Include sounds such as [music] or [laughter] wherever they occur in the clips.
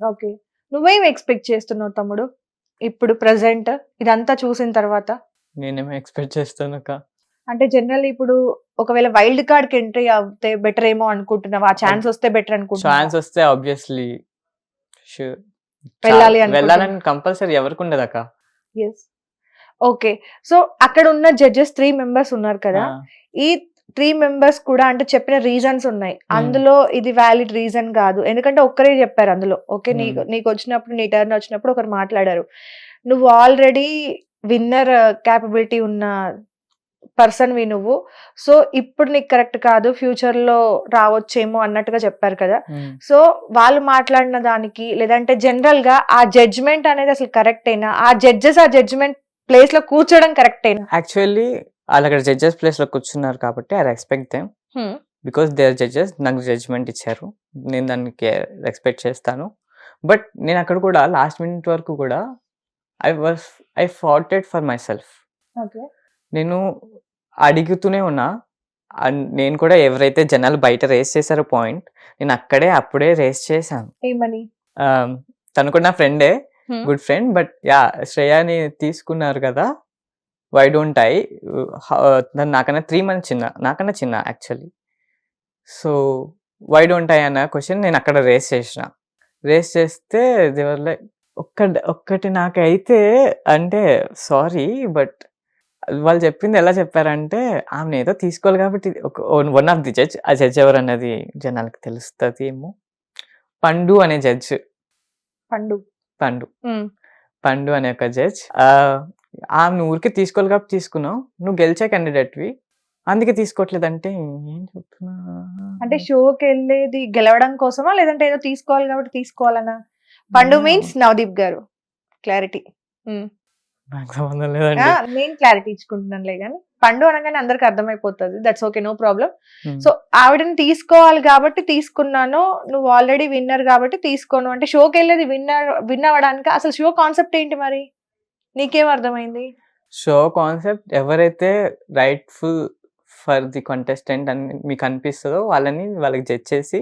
Okay. నువ్వేం expect చేస్తున్నావు తమ్ముడు? ఇప్పుడు ప్రెసెంట్ ఇదంతా చూసిన తర్వాత? నేనేమో ఎక్స్పెక్ట్ చేస్తాను అక్క. అంటే జనరల్ ఇప్పుడు ఒకవేళ వైల్డ్ కార్డ్కి ఎంట్రీ అవుతే బెటర్ ఏమో అనుకుంటున్నావా? ఆ ఛాన్స్ వస్తే బెటర్ అనుకుంటున్నావా? ఛాన్స్ వస్తే ఆబ్వియస్లీ వెళ్ళాలి అనుకుంటున్నా. వెళ్ళాలని కంపల్సరీ ఎవరికి ఉండదు అక్క. Yes okay. సో అక్కడ ఉన్న జడ్జెస్ త్రీ మెంబర్స్ ఉన్నారు కదా? ఈ త్రీ మెంబర్స్ కూడా అంటే చెప్పిన రీజన్స్ ఉన్నాయి. అందులో ఇది వ్యాలిడ్ రీజన్ కాదు. ఎందుకంటే ఒక్కరే చెప్పారు అందులో. Okay Hmm. నీకు నీకు వచ్చినప్పుడు నీ టర్న్ వచ్చినప్పుడు ఒకరు మాట్లాడారు. నువ్వు ఆల్రెడీ విన్నర్ క్యాపబిలిటీ ఉన్న పర్సన్ వి నువ్వు. సో ఇప్పుడు నీకు కరెక్ట్ కాదు ఫ్యూచర్లో రావచ్చేమో అన్నట్టుగా చెప్పారు కదా. ఉమ్. సో వాళ్ళు మాట్లాడిన దానికి లేదంటే జనరల్గా ఆ జడ్జ్మెంట్ అనేది అసలు కరెక్ట్ అయినా ఆ జడ్జెస్ ఆ జడ్జ్మెంట్ ప్లేస్లో కూర్చోవడం కరెక్ట్ అయినా. యాక్చువల్లీ వాళ్ళు అక్కడ జడ్జెస్ ప్లేస్లో కూర్చున్నారు కాబట్టి I respect them because they are judges నాకు జడ్జ్మెంట్ ఇచ్చారు. నేను దానికి రెస్పెక్ట్ చేస్తాను. బట్ నేను అక్కడ కూడా లాస్ట్ మినిట్ వరకు కూడా I was I fought for myself నేను అడుగుతూనే ఉన్నా. అండ్ నేను కూడా ఎవరైతే జనాలు బయట రేస్ చేశారో పాయింట్ నేను అక్కడే అప్పుడే రేస్ చేశాను. తను కూడా నా ఫ్రెండే. గుడ్ ఫ్రెండ్ బట్ యా శ్రేయాని తీసుకున్నారు కదా. వై డోంట్ ఐ తను నాకన్నా త్రీ మంత్స్ చిన్న నాకన్నా చిన్న actually so why don't I అన్న క్వశ్చన్ నేను అక్కడ రేస్ చేసిన. రేస్ చేస్తే దేవర్ లైక్ ఒక్క ఒక్కటి నాకైతే అంటే సారీ బట్ వాళ్ళు చెప్పింది ఎలా చెప్పారంటే ఆమె ఏదో తీసుకోవాలి కాబట్టి వన్ ఆఫ్ ది జడ్జ్ ఆ జడ్జ్ ఎవరు అన్నది జనాలకు తెలుస్తుంది ఏమో. పండు అనే జడ్జ్ పండు. పండు. పండు అనే ఒక జడ్జ్ ఆమె ఊరికి తీసుకోవాలి కాబట్టి తీసుకున్నావు. నువ్వు గెలిచే క్యాండిడేట్వి అందుకే తీసుకోవట్లేదంటే ఏం చెప్తున్నా? అంటే షోకి వెళ్ళేది గెలవడం కోసమా? లేదంటే ఏదో తీసుకోవాలి కాబట్టి తీసుకోవాలనా? పండు. మీన్స్ నవదీప్ గారు. క్లారిటీ నాకు సంబంధం లేదండి. నేను క్లారిటీ ఇచ్చుకుంటున్నానులే కానీ పండు అనగానే అందరికి అర్థమైపోతుంది. That's okay no problem Hmm. So ఆవిడని తీసుకోవాలి కాబట్టి తీసుకున్నాను. నువ్వు ఆల్రెడీ విన్నర్ కాబట్టి తీసుకోను. అంటే షోకి వెళ్ళేది విన్నర్ విన్ అవ్వడానికి అసలు షో కాన్సెప్ట్ ఏంటి మరి? నీకేం అర్థమైంది? షో కాన్సెప్ట్ ఎవరైతే రైట్ఫుల్ ఫర్ ది కంటెస్టెంట్ అని మీకు అనిపిస్తుందో వాళ్ళని వాళ్ళకి జడ్జ్ చేసి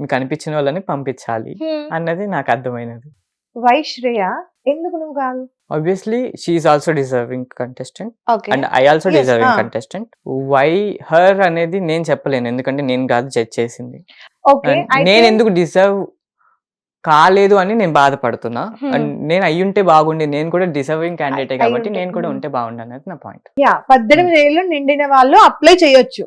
మీకు అనిపించిన వాళ్ళని పంపించాలి అన్నది నాకు అర్థమైనది. వై శ్రేయ ఎందుకు నువ్వు కాదు? Obviously she also deserving contestant and I also deserving. Contestant why her అనేది నేను చెప్పలేను. ఎందుకంటే నేను కాదు జడ్జ్ చేసింది. నేను ఎందుకు డిజర్వ్ కాలేదు అని నేను బాధపడుతున్నా. Hmm. అండ్ నేను అయ్యుంటే బాగుండే నేను కూడా డిజర్వింగ్ క్యాండిడేట్ కాబట్టి నేను కూడా hmm. ఉంటే బాగుండు అనేది నా పాయింట్ యా పద్దెనిమిది ఏళ్ళు నిండిన వాళ్ళు అప్లై చేయొచ్చు.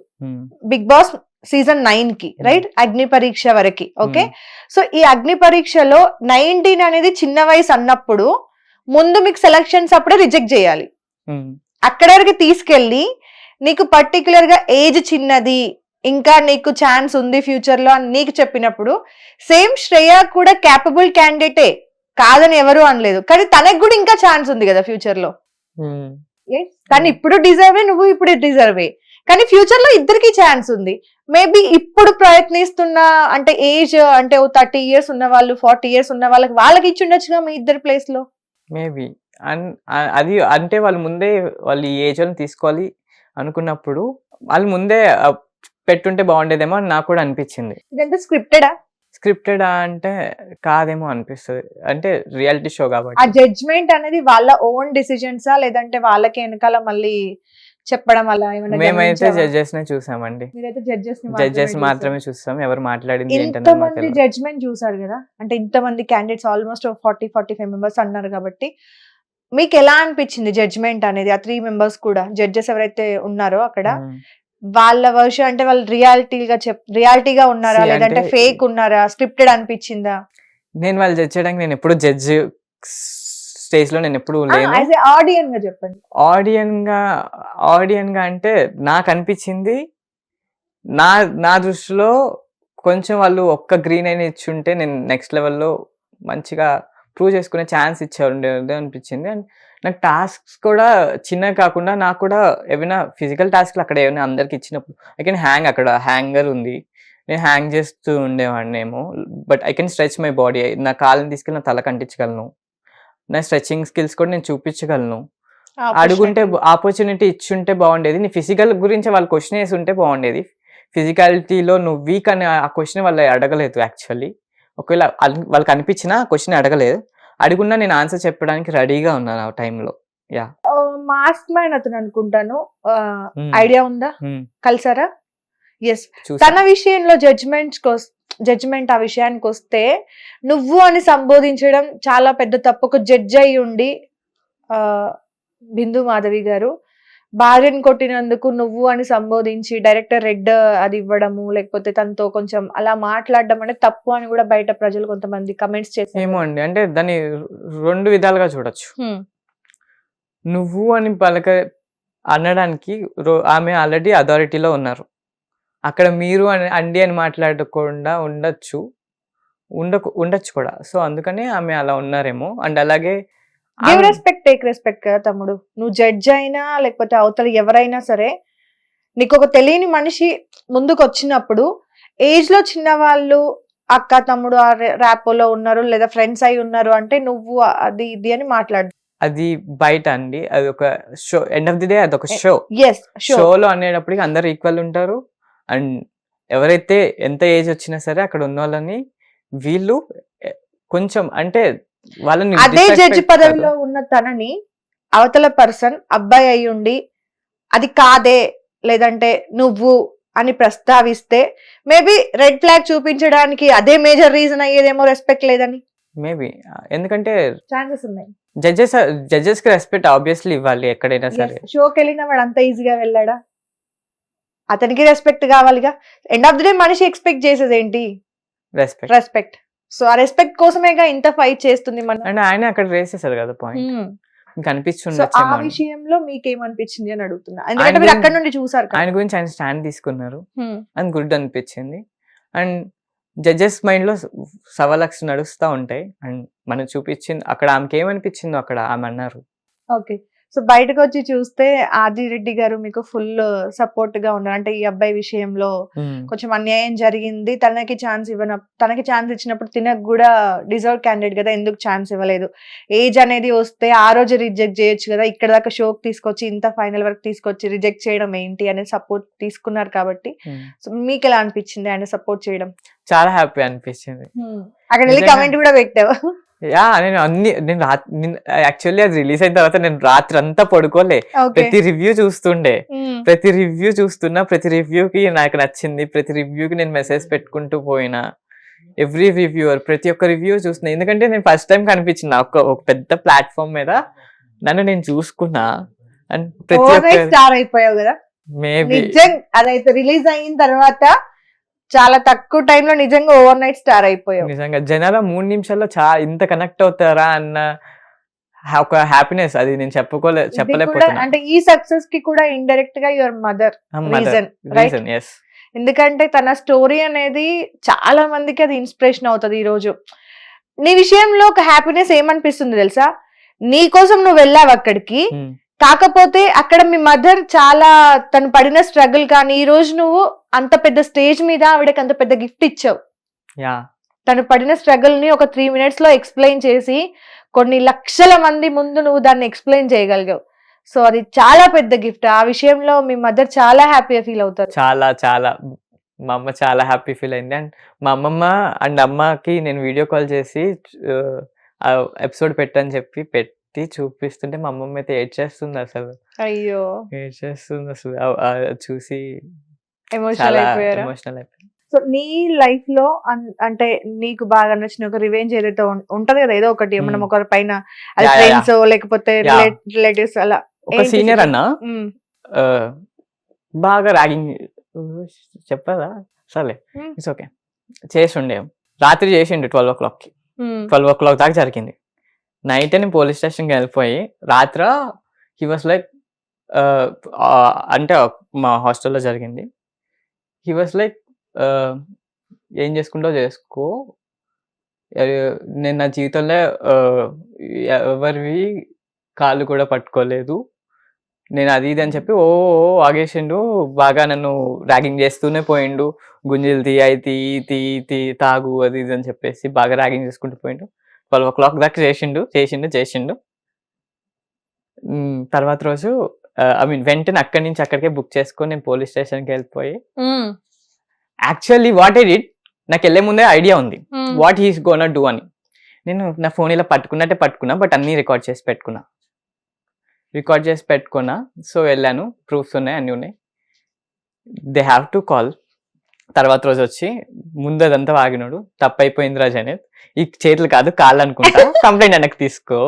బిగ్ బాస్ సీజన్ నైన్కి రైట్ అగ్ని పరీక్ష వరకు ఓకే సో ఈ అగ్ని పరీక్షలో నైన్టీన్ అనేది చిన్న వయసు అన్నప్పుడు ముందు మీకు సెలక్షన్స్ అప్పుడే రిజెక్ట్ చేయాలి. అక్కడ వరకు తీసుకెళ్ళి నీకు పర్టికులర్గా ఏజ్ చిన్నది ఇంకా నీకు ఛాన్స్ ఉంది ఫ్యూచర్లో అని నీకు చెప్పినప్పుడు సేమ్ శ్రేయ కూడా క్యాపబుల్ క్యాండిడేటే కాదని ఎవరు అనలేదు. కానీ తనకు కూడా ఇంకా ఛాన్స్ ఉంది కదా ఫ్యూచర్లో. Yes. కానీ ఇప్పుడు డిజర్వే నువ్వు ఇప్పుడు డిజర్వే కానీ ఫ్యూచర్లో ఇద్దరికి ఛాన్స్ ఉంది. మేబీ ఇప్పుడు ప్రయత్నిస్తున్న అంటే ఏజ్ అంటే థర్టీ ఇయర్స్ ఉన్న వాళ్ళు ఫార్టీ ఇయర్స్ ఉన్న వాళ్ళకి వాళ్ళకి ఇచ్చి ఉండొచ్చుగా మీ ఇద్దరి ప్లేస్లో? మేబీ అండ్ అది అంటే వాళ్ళు ముందే వాళ్ళు ఈ ఏజ్ తీసుకోవాలి అనుకున్నప్పుడు వాళ్ళు ముందే పెట్టుంటే బాగుండేదేమో అని నాకు కూడా అనిపించింది. ఇదంతా స్క్రిప్టెడా? స్క్రిప్టెడ్ అంటే కాదేమో అనిపిస్తుంది. అంటే రియాలిటీ షో ఆ కాబట్టి జడ్జ్మెంట్ అనేది వాళ్ళ ఓన్ డిసిజన్సా? లేదంటే వాళ్ళకి వెనకాల మళ్ళీ చెప్పడం అలా ఏమైనా మేమైతే గమనించావా? జడ్జెస్ నే చూసామండి. మీరైతే జడ్జెస్ జడ్జెస్ మాత్రమే చూస్తాం. ఎవరు మాట్లాడింది ఏంటన్నది మాకు ఇంతమంది తెలియదు. జడ్జ్మెంట్ చూసారు కదా? అంటే ఇంతమంది candidates almost forty forty five members అన్నారు కాబట్టి. మీకు ఎలా అనిపించింది జడ్జ్మెంట్ అనేది? ఆ త్రీ మెంబర్స్ కూడా? జడ్జెస్ ఎవరైతే ఉన్నారో అక్కడ? మ్మ్. వాళ్ళ వర్షన్ అంటే వాళ్ళు రియాలిటీగా చెప్ రియాలిటీగా ఉన్నారా? లేదంటే ఫేక్ ఉన్నారా? స్క్రిప్టెడ్ అనిపించిందా? నేను వాళ్ళు జడ్జ్ చేయడానికి నేను ఎప్పుడు జడ్జ్ స్టేజ్లో నేను ఎప్పుడు లేను. ఆడియన్గా చెప్పండి. ఆడియన్గా ఆడియన్గా అంటే నాకు అనిపించింది నా నా దృష్టిలో కొంచెం వాళ్ళు ఒక్క గ్రీన్ అయిన ఇచ్చుంటే నేను నెక్స్ట్ లెవెల్లో మంచిగా ప్రూవ్ చేసుకునే ఛాన్స్ ఇచ్చేది అనిపించింది. అండ్ నాకు టాస్క్స్ కూడా చిన్నవి కాకుండా నాకు కూడా ఏమైనా ఫిజికల్ టాస్క్లు అక్కడ ఏమైనా అందరికి ఇచ్చినప్పుడు ఐ కెన్ హ్యాంగ్ అక్కడ హ్యాంగర్ ఉంది. నేను హ్యాంగ్ చేస్తూ ఉండేవాడిని ఏమో. But I can stretch my body. నా కాళ్ళని తీసుకెళ్ళి నా తల కంటించగలను నా స్ట్రెచింగ్ స్కిల్స్ కూడా నేను చూపించగలను. అడుగుంటే ఆపర్చునిటీ ఇచ్చుంటే బాగుండేది. నీ ఫిజికల్ గురించి వాళ్ళు క్వశ్చన్ వేసి ఉంటే బాగుండేది. ఫిజికాలిటీలో నువ్వు వీక్ అని ఆ క్వశ్చన్ వాళ్ళు అడగలేదు యాక్చువల్లీ ఒకవేళ వాళ్ళకి అనిపించినా క్వశ్చన్ అడగలేదు. అడుగున్నా నేను ఆన్సర్ చెప్పడానికి రెడీగా ఉన్నాను ఆ టైంలో మాస్క్ మ్యాన్ అతను అనుకుంటాను. Hmm. ఐడియా ఉందా? కలిసారా? ఎస్ తన విషయంలో జడ్జ్మెంట్స్ జడ్జ్మెంట్ ఆ విషయానికి వస్తే నువ్వు అని సంబోధించడం చాలా పెద్ద తప్పు. ఒక జడ్జ్ అయి ఉండి బిందు మాధవి గారు భార్యను కొట్టినందుకు నువ్వు అని సంబోధించి డైరెక్టర్ రెడ్ అది ఇవ్వడము లేకపోతే తనతో కొంచెం అలా మాట్లాడడం అనేది తప్పు అని కూడా బయట ప్రజలు కొంతమంది కమెంట్స్ చేశారు. ఏమో అండి. అంటే దాన్ని రెండు విధాలుగా చూడొచ్చు. నువ్వు అని పలక అనడానికి ఆమె ఆల్రెడీ అథారిటీలో ఉన్నారు. అక్కడ మీరు అని అండి అని మాట్లాడకుండా ఉండొచ్చు. ఉండకు ఉండొచ్చు కూడా. సో అందుకని ఆమె అలా ఉన్నారేమో. అండ్ అలాగే గివ్ రెస్పెక్ట్ టేక్ రెస్పెక్ట్ కదా తమ్ముడు. నువ్వు జడ్జ్ అయినా లేకపోతే అవతల ఎవరైనా సరే నీకు ఒక తెలియని మనిషి ముందుకు వచ్చినప్పుడు ఏజ్లో చిన్న వాళ్ళు అక్క తమ్ముడు ఆ ర్యాపోలో ఉన్నారు లేదా ఫ్రెండ్స్ అయి ఉన్నారు అంటే నువ్వు అది ఇది అని మాట్లాడు. అది బయట అండి. అది ఒక show end of the day అది ఒక షో ఎస్ షో షోలో అనేటప్పటికి అందరు ఈక్వల్ ఉంటారు. అండ్ ఎవరైతే ఎంత ఏజ్ వచ్చినా సరే అక్కడ ఉన్న వాళ్ళని వీళ్ళు కొంచెం అంటే అదే జడ్జి. పదవిలో ఉన్న తనని అవతల పర్సన్ అబ్బాయి అయి ఉండి అది కాదే లేదంటే నువ్వు అని ప్రస్తావిస్తే మేబీ రెడ్ ఫ్లాగ్ చూపించడానికి అదే మేజర్ రీజన్ అయ్యేదేమో రెస్పెక్ట్ లేదని. మేబీ ఎందుకంటే ఛాన్సెస్ ఉన్నాయి. జడ్జెస్ జడ్జెస్కి రెస్పెక్ట్ ఆబ్వియస్లీ ఇవ్వాలి ఎక్కడైనా సరే. షోకి వెళ్ళిన వాడు అంత ఈజీగా వెళ్ళాడా? అతనికి రెస్పెక్ట్ కావాలిగా. ఎండ్ ఆఫ్ ది డే మనిషి ఎక్స్పెక్ట్ చేసేది ఏంటి? రెస్పెక్ట్ రెస్పెక్ట్ సో ఆ రెస్పెక్ట్ కోసమేగా ఇంత ఫైట్ చేస్తుంది మనం అండ్ ఆయన అక్కడ వేసేసారు కదా పాయింట్ Hmm. సో ఆ. విషయంలో మీకేమనిపించింది అని అడుగుతున్నా ఎందుకంటే మీరు అక్కడ నుండి చూసారు. ఆయన గురించి ఆయన స్టాండ్ తీసుకున్నారు Hmm. అని గుడ్ అనిపించింది అండ్ జడ్జెస్ మైండ్లో సవలక్స్ నడుస్తూ ఉంటాయి అండ్ మనం చూపించింది అక్కడ ఆమెకి ఏమనిపించిందో అక్కడ ఆమె అన్నారు ఓకే సో బయటకు వచ్చి చూస్తే ఆదిరెడ్డి గారు మీకు ఫుల్ సపోర్ట్గా ఉన్నారు. అంటే ఈ అబ్బాయి విషయంలో కొంచెం అన్యాయం జరిగింది. తనకి ఛాన్స్ ఇవ్వన తనకి ఛాన్స్ ఇచ్చినప్పుడు తినకు కూడా డిజర్వ్ క్యాండిడేట్ కదా ఎందుకు ఛాన్స్ ఇవ్వలేదు? ఏజ్ అనేది వస్తే ఆ రోజు రిజెక్ట్ చేయొచ్చు కదా ఇక్కడ దాకా షోకి తీసుకొచ్చి ఇంత ఫైనల్ వరకు తీసుకొచ్చి రిజెక్ట్ చేయడం ఏంటి అనే సపోర్ట్ తీసుకున్నారు కాబట్టి. సో మీకు ఎలా అనిపించింది ఆయన సపోర్ట్ చేయడం? చాలా హ్యాపీ అనిపించింది. అక్కడ వెళ్ళి. కమెంట్ కూడా పెట్టావు. యా నేను అన్ని నేను యాక్చువల్లీ అది రిలీజ్ అయిన తర్వాత నేను రాత్రి అంతా పడుకోలే ప్రతి రివ్యూ చూస్తుండే. ప్రతి రివ్యూ చూస్తున్నా ప్రతి రివ్యూకి నాకు నచ్చింది ప్రతి రివ్యూకి నేను మెసేజ్ పెట్టుకుంటూ పోయినా. ఎవ్రీ రివ్యూవర్ ప్రతి ఒక్క రివ్యూ చూస్తున్నా. ఎందుకంటే నేను ఫస్ట్ టైం కనిపించిన ఒక ఒక పెద్ద ప్లాట్ఫామ్ మీద నన్ను నేను చూసుకున్నా. అండ్ ప్రతి ఒక్క స్టార్ అయిపోయావు కదా? మేబీ అదైతే రిలీజ్ అయిన తర్వాత చాలా తక్కువ టైంలో నిజంగా ఓవర్ నైట్ స్టార్ అయిపోయావు. నిజంగా జనాల మూడు నిమిషాల్లో చా ఇంత కనెక్ట్ అవుతారా అన్న ఒక హ్యాపీనెస్ అది నేను చెప్పుకోలే చెప్పలేకపోతున్నా. అంటే ఈ సక్సెస్కి కూడా ఇండైరెక్ట్గా యువర్ మదర్ రీజన్ ఎస్ ఎందుకంటే తన స్టోరీ అనేది చాలా మందికి అది ఇన్స్పిరేషన్ అవుతుంది ఈ రోజు. నీ విషయంలో ఒక హ్యాపీనెస్ ఏమనిపిస్తుంది తెలుసా? నీ కోసం నువ్వు వెళ్ళావు అక్కడికి. కాకపోతే అక్కడ మీ మదర్ చాలా తను పడిన స్ట్రగుల్ కానీ ఈ రోజు నువ్వు అంత పెద్ద స్టేజ్ మీద ఆవిడకి అంత పెద్ద గిఫ్ట్ ఇచ్చావు. యా. తను పడిన స్ట్రగుల్ని ఒక త్రీ మినిట్స్లో ఎక్స్ప్లెయిన్ చేసి కొన్ని లక్షల మంది ముందు నువ్వు దాన్ని ఎక్స్ప్లెయిన్ చేయగలిగావు. సో అది చాలా పెద్ద గిఫ్ట్. ఆ విషయంలో మీ మదర్ చాలా హ్యాపీగా ఫీల్ అవుతారు. చాలా చాలా. మా అమ్మ చాలా హ్యాపీ ఫీల్ అయింది. అండ్ మా అమ్మమ్మ అండ్ అమ్మకి నేను వీడియో కాల్ చేసి ఎపిసోడ్ పెట్టని చెప్పి పెట్టి చూపిస్తుంటే మా అమ్మమ్మ అయితే ఏడ్ చేస్తుంది అసలు. అయ్యో! ఏడ్ చేస్తుంది అసలు చూసి ఎమోషనల్ అయిపోయారా? ఎమోషనల్ సో నీ లైఫ్లో అంటే నీకు బాగా నచ్చిన ఒక రివెంజ్ ఏదైతే ఉంటది కదా ఏదో ఒకటి మనం. ఒకరి పైన. ఫ్రెండ్స్ లేకపోతే. రిలేటివ్స్ అలా ఒక సీనియర్? అన్న బాగా ర్యాగింగ్ చెప్పదా సరే. It's okay. చేసిండే. రాత్రి చేసిండు ట్వెల్వ్ ఓ క్లాక్కి. ఉమ్, ట్వెల్వ్ ఓ క్లాక్ దాకా జరిగింది. నైట్ నేను పోలీస్ స్టేషన్కి వెళ్ళిపోయి రాత్ర హీ వాస్ లైక్ అంటే మా హాస్టల్లో జరిగింది. హీ వాస్ లైక్ ఏం చేసుకుంటావు చేసుకో. నేను నా జీవితంలో ఎవరివి కాళ్ళు కూడా పట్టుకోలేదు. నేను అది ఇది అని చెప్పి ఓ ఓ ఆగేసిండు. బాగా నన్ను ర్యాగింగ్ చేస్తూనే పోయిండు. గుంజలు తీ అయి తీ తీ తీ తాగు అది ఇది అని చెప్పేసి బాగా ర్యాగింగ్ చేసుకుంటూ పోయిండు. ట్వెల్వ్ ఓ క్లాక్ దాకా చేసిండు చేసిండు చేసిండు. తర్వాత రోజు ఐ మీన్ వెంటనే అక్కడి నుంచి అక్కడికే బుక్ చేసుకొని నేను పోలీస్ స్టేషన్కి వెళ్ళిపోయి యాక్చువల్లీ వాట్ ఐ డిడ్ నాకు వెళ్ళే ముందే ఐడియా ఉంది. వాట్ హీస్ గోన్ డూ అని. నేను నా ఫోన్ ఇలా పట్టుకున్నట్టే పట్టుకున్నా బట్ అన్నీ రికార్డ్ చేసి పెట్టుకున్నా. రికార్డ్ చేసి పెట్టుకున్నా సో వెళ్ళాను. ప్రూఫ్స్ ఉన్నాయి అన్నీ ఉన్నాయి. దే హ్యావ్ టు కాల్ తర్వాత రోజు వచ్చి ముందు అదంతా వాగినాడు తప్పైపోయింది రాజు అనేది ఈ చేతులు కాదు కాళ్ళు అనుకుంటా [laughs] కంప్లైంట్ వెనక్కి తీసుకో.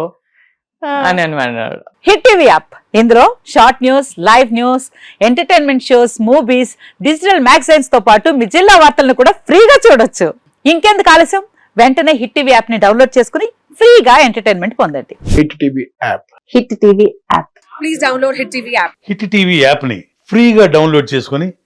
అని అని అన్నాడు. Hit TV app. ఇందులో short news live news entertainment shows movies digital మ్యాగజైన్స్తో పాటు మీ జిల్లా వార్తలను కూడా ఫ్రీగా చూడొచ్చు. ఇంకెందుకు ఆలస్యం? వెంటనే హిట్ టీవీ యాప్ని డౌన్లోడ్ చేసుకుని ఫ్రీగా ఎంటర్టైన్మెంట్ పొందండి. Hit TV app. Hit TV app. Hit TV app. ని ఫ్రీగా డౌన్లోడ్ చేసుకొని